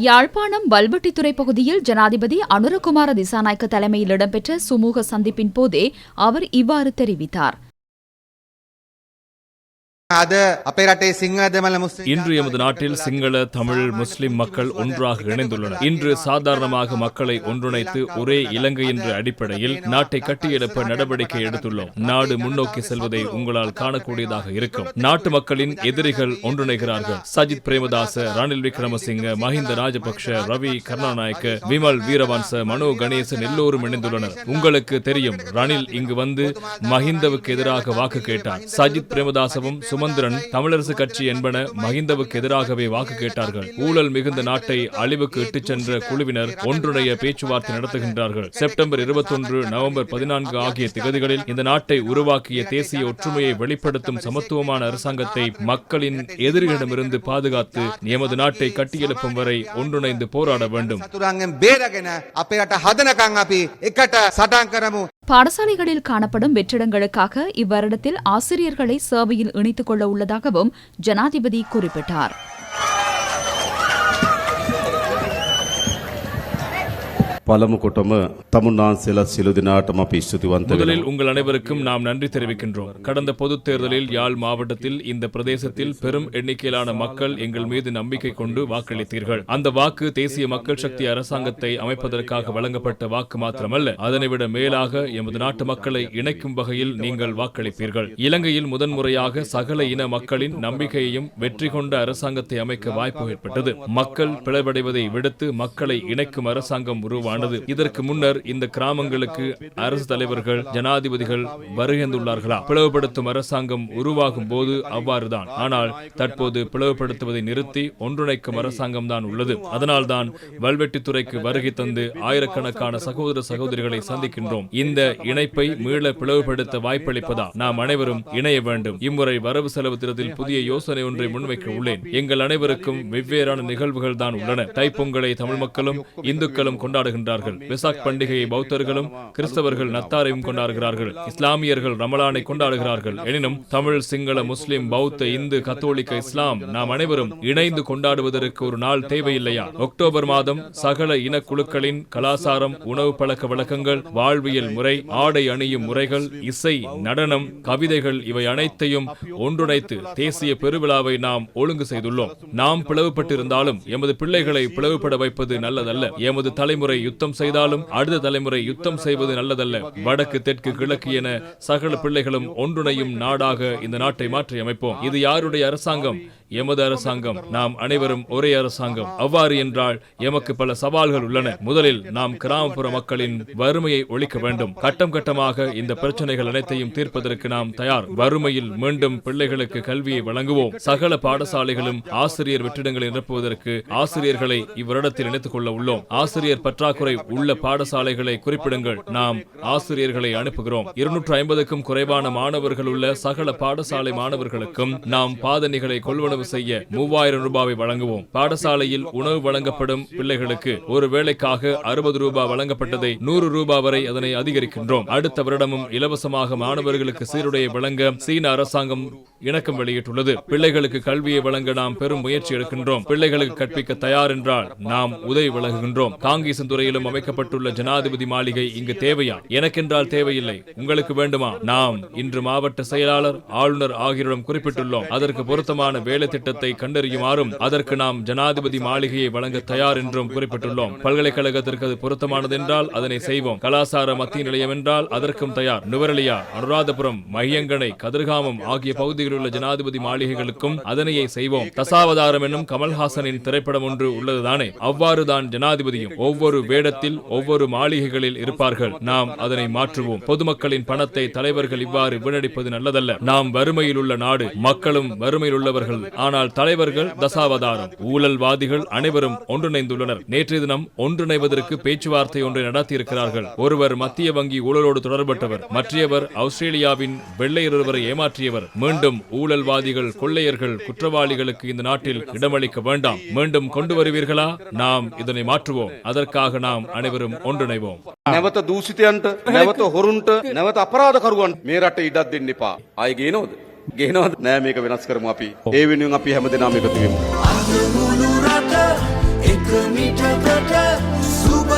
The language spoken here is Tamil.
யாழ்ப்பாணம் வல்வெட்டித்துறை பகுதியில் ஜனாதிபதி அனுரகுமார திசாநாயக்க தலைமையில் இடம்பெற்ற சுமூக சந்திப்பின் போதே அவர் இவ்வாறு தெரிவித்தார். இன்று எமது நாட்டில் சிங்கள தமிழ் முஸ்லிம் மக்கள் ஒன்றாக இணைந்துள்ளனர். இன்று சாதாரணமாக மக்களை ஒன்றிணைத்து ஒரே இலங்கை என்ற அடிப்படையில் நாட்டை கட்டியெழுப்ப நடவடிக்கை எடுத்துள்ளோம். நாடு முன்னோக்கி செல்வதை உங்களால் காணக்கூடியதாக இருக்கும். நாட்டு மக்களின் எதிரிகள் ஒன்றிணைகிறார்கள். சஜித் பிரேமதாச ரணில் விக்ரமசிங்க மஹிந்த ராஜபக்ஷ ரவி கருணாநாயக்க விமல் வீரவன்ச மனோ கணேசன் எல்லோரும் இணைந்துள்ளனர். உங்களுக்கு தெரியும் ரணில் இங்கு வந்து மஹிந்தவுக்கு எதிராக வாக்கு கேட்டார் சஜித் பிரேமதாசவும் சுமந்திரன் தமிழரசு கட்சி என்பன மஹிந்தவுக்கு எதிராகவே வாக்கு கேட்டார்கள். ஊழல் மிகுந்த நாட்டை அழிவுக்கு இட்டுச் சென்ற குழுவினர் ஒன்றுடைய பேச்சுவார்த்தை நடத்துகின்றார்கள். செப்டம்பர் இருபத்தொன்று நவம்பர் பதினான்கு ஆகிய திகதிகளில் இந்த நாட்டை உருவாக்கிய தேசிய ஒற்றுமையை வெளிப்படுத்தும் சமத்துவமான அரசாங்கத்தை மக்களின் எதிரிகளிடமிருந்து பாதுகாத்து எமது நாட்டை கட்டியெழுப்பும் வரை ஒன்றிணைந்து போராட வேண்டும். பாடசாலைகளில் காணப்படும் வெற்றிடங்களுக்காக இவ்வருடத்தில் ஆசிரியர்களை சேவையில் இணைத்துக் கொள்ள உள்ளதாகவும் ஜனாதிபதி குறிப்பிட்டார். பலமுகொட்டம தமிழ்நாடு சில சிலுதினாட்டம் அப்படி ஸ்துதிவந்த முதலில் உங்கள் அனைவருக்கும் நாம் நன்றி தெரிவிக்கின்றோம். கடந்த பொதுத் தேர்தலில் யாழ் மாவட்டத்தில் இந்த பிரதேசத்தில் பெரும் எண்ணிக்கையிலான மக்கள் எங்கள் மீது நம்பிக்கை கொண்டு வாக்களித்தீர்கள். அந்த வாக்கு தேசிய மக்கள் சக்தி அரசாங்கத்தை அமைப்பதற்காக வழங்கப்பட்ட வாக்கு மாத்திரமல்ல அதனைவிட மேலாக எமது நாட்டு மக்களை இணைக்கும் வகையில் நீங்கள் வாக்களிப்பீர்கள். இலங்கையில் முதன்முறையாக சகல இன மக்களின் நம்பிக்கையையும் வெற்றி கொண்ட அரசாங்கத்தை அமைக்க வாய்ப்பு ஏற்பட்டது. மக்கள் பிளவடைவதை விடுத்து மக்களை இணைக்கும் அரசாங்கம் உருவான ஆனது இதற்கு முன்னர் இந்த கிராமங்களுக்கு அரசு தலைவர்கள் ஜனாதிபதிகள் வருகின்றுள்ளார்களா பிளவுபடுத்தும் அரசாங்கம் உருவாகும் போது அவ்வாறுதான். ஆனால் தற்போது பிளவுபடுத்துவதை நிறுத்தி ஒன்றிணைக்கும் அரசாங்கம் தான் உள்ளது. அதனால்தான் வல்வெட்டித்துறைக்கு வருகை தந்து ஆயிரக்கணக்கான சகோதர சகோதரிகளை சந்திக்கின்றோம். இந்த இணைப்பை மீள பிளவுபடுத்த வாய்ப்பளிப்பதா? நாம் அனைவரும் இணைய வேண்டும். இம்முறை வரவு செலவு திட்டத்தில் புதிய யோசனை ஒன்றை முன்வைக்க உள்ளேன். எங்கள் அனைவருக்கும் வெவ்வேறான நிகழ்வுகள் தான் உள்ளன. தைப்பொங்கலை தமிழ் மக்களும் இந்துக்களும் கொண்டாடுகின்றார்கள் வெசாக் பண்டிகையை பௌத்தர்களும் கிறிஸ்தவர்கள் நத்தாரையும் கொண்டாடுகிறார்கள். இஸ்லாமியர்கள் ரமலானை கொண்டாடுகிறார்கள். எனினும் தமிழ் சிங்கள முஸ்லிம் பௌத்த இந்து கத்தோலிக்க இஸ்லாம் நாம் அனைவரும் இணைந்து கொண்டாடுவதற்கு ஒரு நாள் தேவையில்லையா? அக்டோபர் மாதம் சகல இனக்குழுக்களின் கலாசாரம் உணவு பழக்க வழக்கங்கள் வாழ்வியல் முறை ஆடை அணியும் முறைகள் இசை நடனம் கவிதைகள் இவை அனைத்தையும் ஒன்றிணைத்து தேசிய பெருவிழாவை நாம் ஒழுங்கு செய்துள்ளோம். நாம் பிளவுபட்டிருந்தாலும் எமது பிள்ளைகளை பிளவுபட வைப்பது நல்லதல்ல. எமது தலைமுறை யுத்தம் செய்தாலும் அடுத்த தலைமுறை யுத்தம் செய்வது நல்லதல்ல. வடக்கு தெற்கு கிழக்கு என சகல பிள்ளைகளும் ஒன்றுணையும் நாடாக இந்த நாட்டை மாற்றி அமைப்போம். இது யாருடைய அரசாங்கம்? எமது அரசாங்கம். நாம் அனைவரும் ஒரே அரசாங்கம். அவ்வாறு என்றால் எமக்கு பல சவால்கள் உள்ளன. முதலில் நாம் கிராமப்புற மக்களின் வறுமையை ஒழிக்க வேண்டும். கட்டம் கட்டமாக இந்த பிரச்சனைகள் அனைத்தையும் தீர்ப்பதற்கு நாம் தயார். வறுமையில் மீண்டும் பிள்ளைகளுக்கு கல்வியை வழங்குவோம். சகல பாடசாலைகளும் ஆசிரியர் வெற்றிடங்களை நிரப்புவதற்கு ஆசிரியர்களை இவ்விடத்தில் இணைத்துக் கொள்ள உள்ளோம். ஆசிரியர் பற்றாக்குறை உள்ள பாடசாலைகளை குறிப்பிடுங்கள். நாம் ஆசிரியர்களை அனுப்புகிறோம். இருநூற்று ஐம்பதுக்கும் குறைவான மாணவர்கள் உள்ள சகல பாடசாலை மாணவர்களுக்கும் நாம் பாதணிகளை கொள்வனவு செய்ய மூவாயிரம் ரூபாவை வழங்குவோம். பாடசாலையில் உணவு வழங்கப்படும் பிள்ளைகளுக்கு ஒரு வேளைக்காக அறுபது ரூபாய் வழங்கப்பட்டதை நூறு ரூபாய் வரை அதனை அதிகரிக்கின்றோம். அடுத்த வருடமும் இலவசமாக மாணவர்களுக்கு சீருடையை வழங்க சீன அரசாங்கம் இணக்கம் வெளியிட்டுள்ளது. பிள்ளைகளுக்கு கல்வியை வழங்க நாம் பெரும் முயற்சி எடுக்கின்றோம். பிள்ளைகளுக்கு கற்பிக்க தயார் என்றால் நாம் உதவி விலகுகின்றோம் காங்கேசன் துறையில் துறையிலும் அமைக்கப்பட்டுள்ள ஜனாதிபதி மாளிகை இங்கு தேவையா? எனக்கென்றால் தேவையில்லை. உங்களுக்கு வேண்டுமா? நாம் இன்று மாவட்ட செயலாளர் ஆளுநர் ஆகியோரிடம் குறிப்பிட்டுள்ளோம். அதற்கு பொருத்தமான வேலை திட்டத்தை கண்டறியுமாறும் அதற்கு நாம் ஜனாதிபதி மாளிகையை வழங்க தயார் என்றும் குறிப்பிட்டுள்ளோம். பல்கலைக்கழகத்திற்கு அது பொருத்தமானது என்றால் அதனை செய்வோம். கலாசார மத்திய நிலையம் என்றால் அதற்கும் தயார். நுவரலியா அனுராதபுரம் மையங்கனை கதிர்காமம் ஆகிய பகுதிகளில் உள்ள ஜனாதிபதி மாளிகைகளுக்கும் அதனையே செய்வோம். தசாவதாரம் என்னும் கமல்ஹாசனின் திரைப்படம் ஒன்று உள்ளதுதானே? அவ்வாறுதான் ஜனாதிபதியும் ஒவ்வொரு வேட வேடத்தில் ஒவ்வொரு மாளிகைகளில் இருப்பார்கள். நாம் அதனை மாற்றுவோம். பொதுமக்களின் பணத்தை தலைவர்கள் இவ்வாறு வீணடிப்பது நல்லதல்ல. நாம் வறுமையில் உள்ள நாடு மக்களும் வறுமையில் உள்ளவர்கள் ஆனால் தலைவர்கள் தசாவதாரம். ஊழல்வாதிகள் அனைவரும் ஒன்றிணைந்துள்ளனர். நேற்றைய தினம் ஒன்றிணைவதற்கு பேச்சுவார்த்தை ஒன்றை நடத்தியிருக்கிறார்கள். ஒருவர் மத்திய வங்கி ஊழலோடு தொடர்பட்டவர். மற்றையவர் ஆஸ்திரேலியாவின் வெள்ளையருவரை ஏமாற்றியவர். மீண்டும் ஊழல்வாதிகள் கொள்ளையர்கள் குற்றவாளிகளுக்கு இந்த நாட்டில் இடமளிக்க வேண்டாம். மீண்டும் கொண்டு வருவீர்களா? நாம் இதனை மாற்றுவோம். அதற்காக நாம் அனைவரும் ஒன்றிணைவோம். නැවත දූෂිතයන්ට නැවත හොරුන්ට නැවත අපරාධකරුවන් මේ රට ඉඩක් දෙන්න එපා. අය ගේනවද? ගේනවද? නෑ මේක වෙනස් කරමු අපි. ඒ වෙනුවෙන් අපි හැමදෙනාම එකතු වෙමු. අද මුළු රට එක මිටකට සුබ